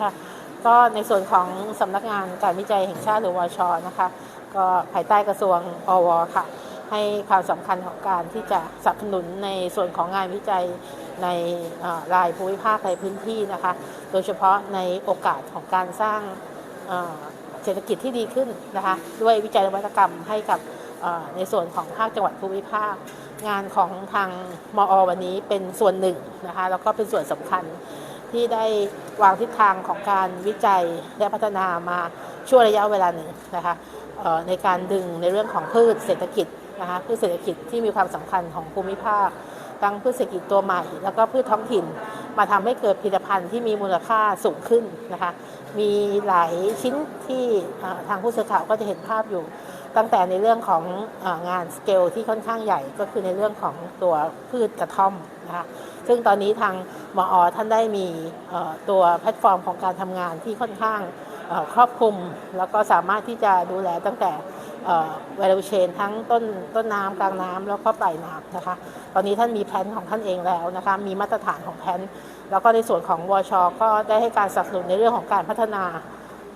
ค่ะ ก็ในส่วนของสำนักงานการวิจัยแห่งชาติหรือวชนะคะ ก็ภายใต้กระทรวงอวค่ะ ให้ความสำคัญของการที่จะสนับสนุนในส่วนของงานวิจัยในรายภูมิภาคในพื้นที่นะคะ โดยเฉพาะในโอกาสของการสร้างเศรษฐกิจที่ดีขึ้นนะคะ ด้วยวิจัยนวัตกรรมให้กับในส่วนของภาคจังหวัดภูมิภาค งานของทางมอวันนี้เป็นส่วนหนึ่งนะคะ แล้วก็เป็นส่วนสำคัญ ที่ได้วางทิศทางของการวิจัยและพัฒนามาช่วงระยะเวลาหนึ่งนะคะในการดึงในเรื่องของพืชเศรษฐกิจนะคะพืชเศรษฐกิจที่มีความสำคัญของภูมิภาคทั้งพืชเศรษฐกิจตัวใหม่ แล้วก็พืชท้องถิ่น มาทำให้เกิดผลิตภัณฑ์ที่มีมูลค่าสูงขึ้นนะคะมีหลายชิ้นที่ทางผู้สื่อข่าวก็จะเห็นภาพอยู่ ตั้งแต่ในเรื่องของงานสเกลที่ค่อนข้างใหญ่ก็คือในเรื่องของตัวพืชกระท่อมนะคะซึ่งตอนนี้ทางมอท่านได้มีตัวแพลตฟอร์มของการทำงานที่ค่อนข้างครอบคลุม แล้วก็สามารถที่จะดูแลตั้งแต่ value chain ทั้งต้นต้นน้ำกลางน้ำแล้วก็ปลายน้ำนะคะ ตอนนี้ท่านมีแผนของท่านเองแล้วนะคะ มีมาตรฐานของแผนแล้วก็ในส่วนของวชก็ได้ให้การสนับสนุนในเรื่องของการพัฒนา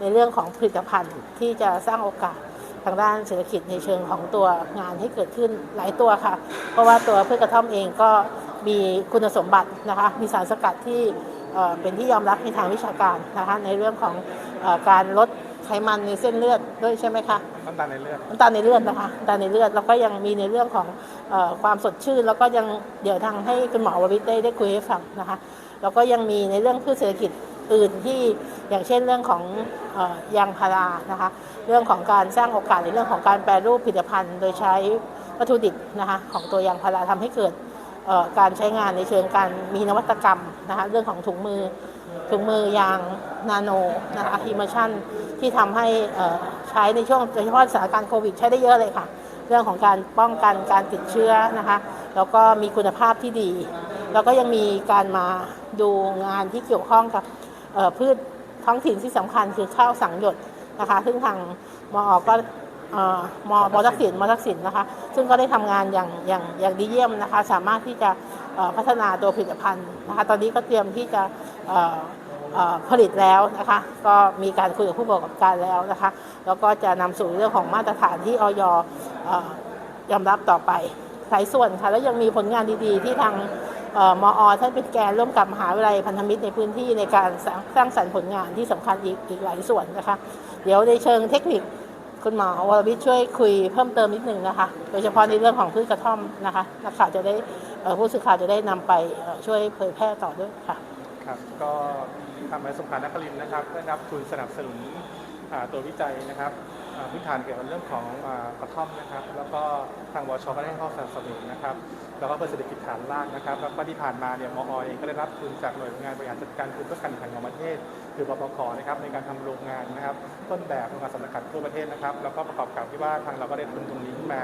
ในเรื่องของผลิตภัณฑ์ที่จะสร้างโอกาส ทางด้านเศรษฐกิจในเชิงของตัวงานให้เกิดขึ้นหลายตัวค่ะ เพราะว่าตัวพืชกระท่อมเองก็มีคุณสมบัตินะคะมีสารสกัดที่เอ่อเป็นที่ยอมรับในทางวิชาการนะคะในเรื่องของเออการลดไขมันในเส้นเลือดด้วยใช่ไหมคะน้ำตาลในเลือดน้ำตาลในเลือดนะคะน้ำตาลในเลือดแล้วก็ยังมีในเรื่องของเออความสดชื่น แล้วก็ยังเดี๋ยวทางให้คุณหมอวริศได้ได้คุยให้ฟังนะคะแล้วก็ยังมีในเรื่องพืชเศรษฐกิจ อื่นที่อย่างเช่นเรื่องของออยางพารานะคะ เรื่องของการสร้างโอกาสในเรื่องของการแปรรูปผลิตภัณฑ์ โดยใช้วัตถุดิบนะคะของตัวยางพาราทำให้เกิดการใช้งานในเชิงการมีนวัตกรรมนะคะเรื่องของถุงมือถุงมือยางนาโนนะคะอิมเมชันที่ทำให้ใช้ในช่วงโดยเฉพาะสถานการณ์โควิด ใช้ได้เยอะเลยค่ะ เรื่องของการป้องกันการติดเชื้อนะคะแล้วก็มีคุณภาพที่ดี แล้วก็ยังมีการมาดูงานที่เกี่ยวข้องกับ พืชท้องถิ่นที่สำคัญคือข้าวสังหยดนะคะ ซึ่งทางมอก็เอ่อมมทักษิณมทักษิณนะคะ ซึ่งก็ได้ทำงานอย่างอย่างอย่างดีเยี่ยมนะคะ สามารถที่จะเอ่อพัฒนาตัวผลิตภัณฑ์นะคะ ตอนนี้ก็เตรียมที่จะเอ่อเอ่อผลิตแล้วนะคะ ก็มีการคุยกับผู้ประกอบการแล้วนะคะ แล้วก็จะนำสู่เรื่องของมาตรฐานที่ออยเอ่อยอมรับต่อไป หลายส่วนค่ะ แล้วยังมีผลงานดีๆ ที่ทางออมอท่านเป็นแกนร่วมกับมหาวิทยาลัยพันธมิตรในพื้นที่ในการสร้างสร้างสรรค์ผลงานที่สำคัญอีกอีกหลายส่วนนะคะ เดี๋ยวในเชิงเทคนิคคุณหมอวรวิทย์ช่วยคุยเพิ่มเติมนิดนึงนะคะ โดยเฉพาะในเรื่องของพืชกระท่อมนะคะนักข่าวจะได้ผู้สื่อข่าวจะได้นำไปช่วยเผยแพร่ต่อด้วยค่ะครับก็ทางมหาสงขลานครินทร์นะครับได้รับทุนสนับสนุนอ่าตัววิจัยนะครับ พื้นฐานเกี่ยวกับเรื่องของอกระท่อมนะครับ แล้วก็ทางวชก็ได้ให้ข้อสนับสนุนนะครับ แล้วก็เพื่อเศรษฐกิจฐานรากนะครับ แล้วก็ที่ผ่านมาเนี่ยมอเองก็ได้รับทุนจากหน่วยงานบริหารจัดการทุนเพื่อการแข่งขันของประเทศ คือปปคนะครับในการทำโรงงานนะครับ ต้นแบบโรงงานสำนักขันทั่วประเทศนะครับ แล้วก็ประกอบกับที่ว่าทางเราก็ได้ทุนตรงนี้ขึ้นมา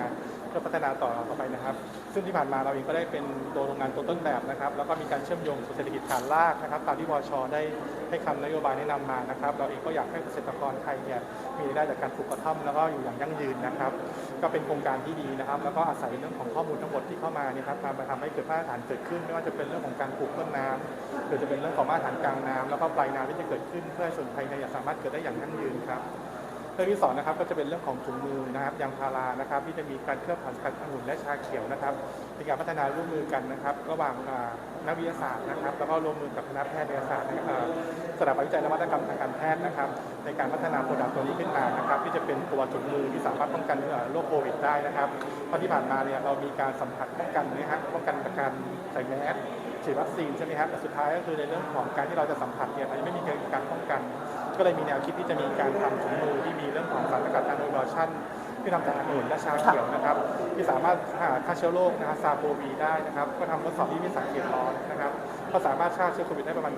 พื่อพัฒนาต่อต่อไปนะครับ ซึ่งที่ผ่านมาเราเองก็ได้เป็นตัวโรงงานตัวต้นแบบนะครับ แล้วก็มีการเชื่อมโยงสู่เศรษฐกิจฐานรากนะครับ ตามที่วชได้ให้คำนโยบายแนะนำมานะครับ เราเองก็อยากให้เกษตรกรไทยเนี่ยมีรายได้จากการปลูกกระท่อมแล้วก็อยู่อย่างยั่งยืนนะครับ ก็เป็นโครงการที่ดีนะครับ แล้วก็อาศัยเรื่องของข้อมูลทั้งหมดที่เข้ามาเนี่ยครับมาทำให้เกิดมาตรฐานเกิดขึ้น ไม่ว่าจะเป็นเรื่องของการปลูกต้นน้ำหรือจะเป็นเรื่องของมาตรฐานกลางน้ำแล้วก็ปลายน้ำที่จะเกิดขึ้นเพื่อส่วนไทยเนี่ยสามารถเกิดได้อย่างยั่งยืนครับ รื่องที่สองนะครับก็จะเป็นเรื่องของถุงมือนะครับยางพารานะครับที่จะมีการเคลือบผ่านสกัดองุ่นและชาเขียวนะครับเป็นการพัฒนาร่วมมือกันนะครับ ระหว่างนักวิทยาศาสตร์นะครับ แล้วก็ร่วมมือกับคณะแพทยศาสตร์สถาบันวิจัยนวัตกรรมทางการแพทย์นะครับ ในการพัฒนาโปรดักต์ตัวนี้ขึ้นมานะครับ ที่จะเป็นตัวถุงมือที่สามารถป้องกันเอ่อโรคโควิดได้นะครับเพราะที่ผ่านมาเนี่ยเรามีการสัมผัสป้องกันนะฮะป้องกันจากการใส่แมส ฉีดวัคซีนใช่ไหมครับแต่สุดท้ายก็คือในเรื่องของการที่เราจะสัมผัสเนี่ยมันไม่มีการป้องกัน ก็เลยมีแนวคิดที่จะมีการทำถุงมือที่มีเรื่องของสารสกัดอะโนโลชั่นที่ทำจากองุ่นและชาเขียวนะครับ ที่สามารถหาฆ่าเชื้อโรคนะครับซาโควีได้นะครับ ก็ทำทดสอบที่มีสารเขียร้อนนะครับก็สามารถฆ่าเชื้อโควิดได้ประมาณ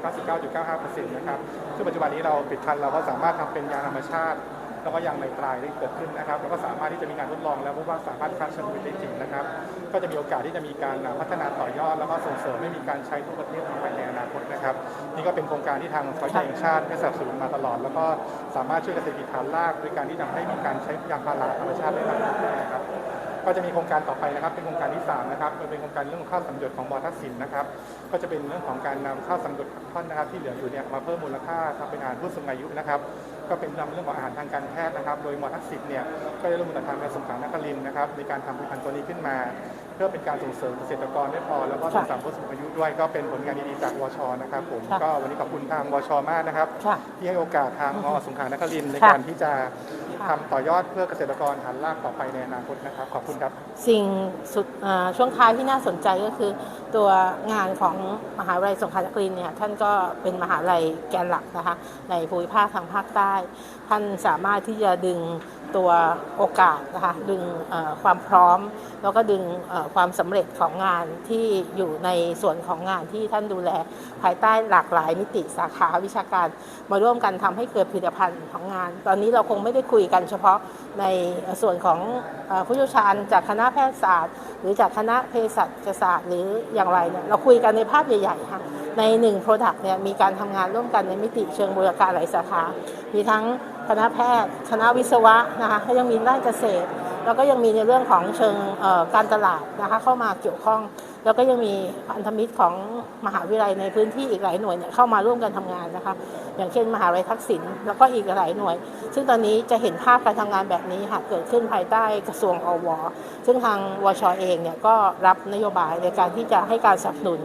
99.95%นะครับซึ่งปัจจุบันนี้เราปิดทันเราก็สามารถทำเป็นยาธรรมชาติ แล้วก็ยางในตรายได้เกิดขึ้นนะครับแล้วก็สามารถที่จะมีการทดลองแล้วพบว่าสามารถฆ่าเชื้อโควิดได้จริงนะครับ ก็จะมีโอกาสที่จะมีการพัฒนาต่อยอด แล้วก็ส่งเสริมให้มีการใช้ทั่วประเทศต่อไปในอนาคตนะครับ นี่ก็เป็นโครงการที่ทางฝ่ายแห่งชาติได้สนับสนุนมาตลอด แล้วก็สามารถช่วยเกษตรกิจฐานรากด้วยการที่ทำให้มีการใช้ยางพาราธรรมชาติได้มากขึ้นนะครับก็จะมีโครงการต่อไปนะครับ เป็นโครงการที่3นะครับเป็นโครงการเรื่องของข้าวสังหยดของมอทักษิณนะครับ ก็จะเป็นเรื่องของการนำข้าวสังหยดท่อนนะครับที่เหลืออยู่เนี่ยมาเพิ่มมูลค่าทำเป็นอาหารผู้สูงอายุนะครับ ก็เป็นนำเรื่องของอาหารทางการแพทย์นะครับ โดยมอทักษิณเนี่ยก็ได้ร่วมมือกับทางกระทรวงสาธารณสุขนะครับในการทำผลิตภัณฑ์ตัวนี้ขึ้นมา เพื่อเป็นการส่งเสริมเกษตรกรไม่พอแล้วก็ส่งเสริมผู้สูงอายุด้วยก็เป็นผลงานดีๆจากวชนะครับผมค่ะก็วันนี้ขอบคุณทางวชมากนะครับ ค่ะที่ให้โอกาสทางมอสงขลานครินทร์ในค่ะ การที่จะค่ะ ทำต่อยอดเพื่อเกษตรกรฐานรากต่อไปในอนาคตนะครับ ขอบคุณครับ สิ่งสุดอ่าช่วงท้ายที่น่าสนใจก็คือ ตัวงานของมหาวิทยาลัยสงขลานครินทร์เนี่ยท่านก็เป็นมหาวิทยาลัยแกนหลักนะคะในภูมิภาคทางภาคใต้ ท่านสามารถที่จะดึง ตัวโอกาสนะคะดึงความพร้อม แล้วก็ดึงความสำเร็จของงานที่อยู่ในส่วนของงานที่ท่านดูแล ภายใต้หลากหลายมิติสาขาวิชาการ มาร่วมกันทำให้เกิดผลิตภัณฑ์ของงาน ตอนนี้เราคงไม่ได้คุยกันเฉพาะในส่วนของอผู้เชี่ยวชาญจากคณะแพทยศาสตร์ หรือจากคณะเภสัชศาสตร์ หรืออย่างไรเนี่ยเราคุยกันในภาพใหญ่ๆค่ะในหนึ่ง Product เนี่ยมีการทำงานร่วมกันในมิติเชิงบูรการหลายสาขา มีทั้ง คณะแพทย์ คณะวิศวะนะคะแล้วยังมีด้านเกษตร แล้วก็ยังมีในเรื่องของเชิงการตลาดนะคะเข้ามาเกี่ยวข้อง แล้วก็ยังมีพันธมิตรของมหาวิทยาลัยในพื้นที่อีกหลายหน่วยเนี่ยเข้ามาร่วมกันทำงานนะคะอย่างเช่น มหาวิทยาลัยทักษิณแล้วก็อีกหลายหน่วย ซึ่งตอนนี้จะเห็นภาพการทำงานแบบนี้ค่ะเกิดขึ้นภายใต้กระทรวงอวซึ่งทางวชเองเนี่ยก็รับนโยบายในการที่จะให้การสนับสนุน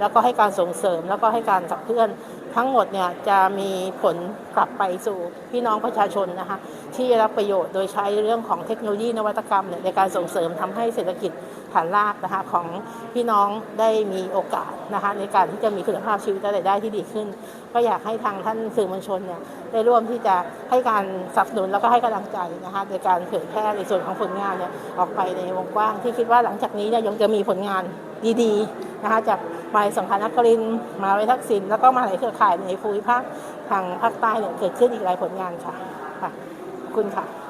แล้วก็ให้การส่งเสริมแล้วก็ให้การขับเคลื่อน ทั้งหมดเนี่ยจะมีผลกลับไปสู่พี่น้องประชาชนนะคะที่ได้รับประโยชน์โดยใช้เรื่องของเทคโนโลยีนวัตกรรมนในการส่งเสริมทำให้เศรษฐกิจ ฐานรากนะคะของพี่น้องได้มีโอกาสนะคะในการที่จะมีคุณภาพชีวิตและรายได้ที่ดีขึ้น ก็อยากให้ทางท่านสื่อมวลชนเนี่ยได้ร่วมที่จะให้การสนับสนุนแล้วก็ให้กำลังใจนะคะในการเผยแพร่ในส่วนของผลงานเนี่ยออกไปในวงกว้างที่คิดว่าหลังจากนี้เนี่ยยังจะมีผลงานดีๆนะคะจากมาลัยสงขลานครินมหาวิทยาลัยทักษิณแล้วก็มาวิทยาลัยเครือข่ายในภูมิภาคทางภาคใต้เนี่ยเกิดขึ้นอีกหลายผลงานค่ะค่ะขอบคุณค่ะ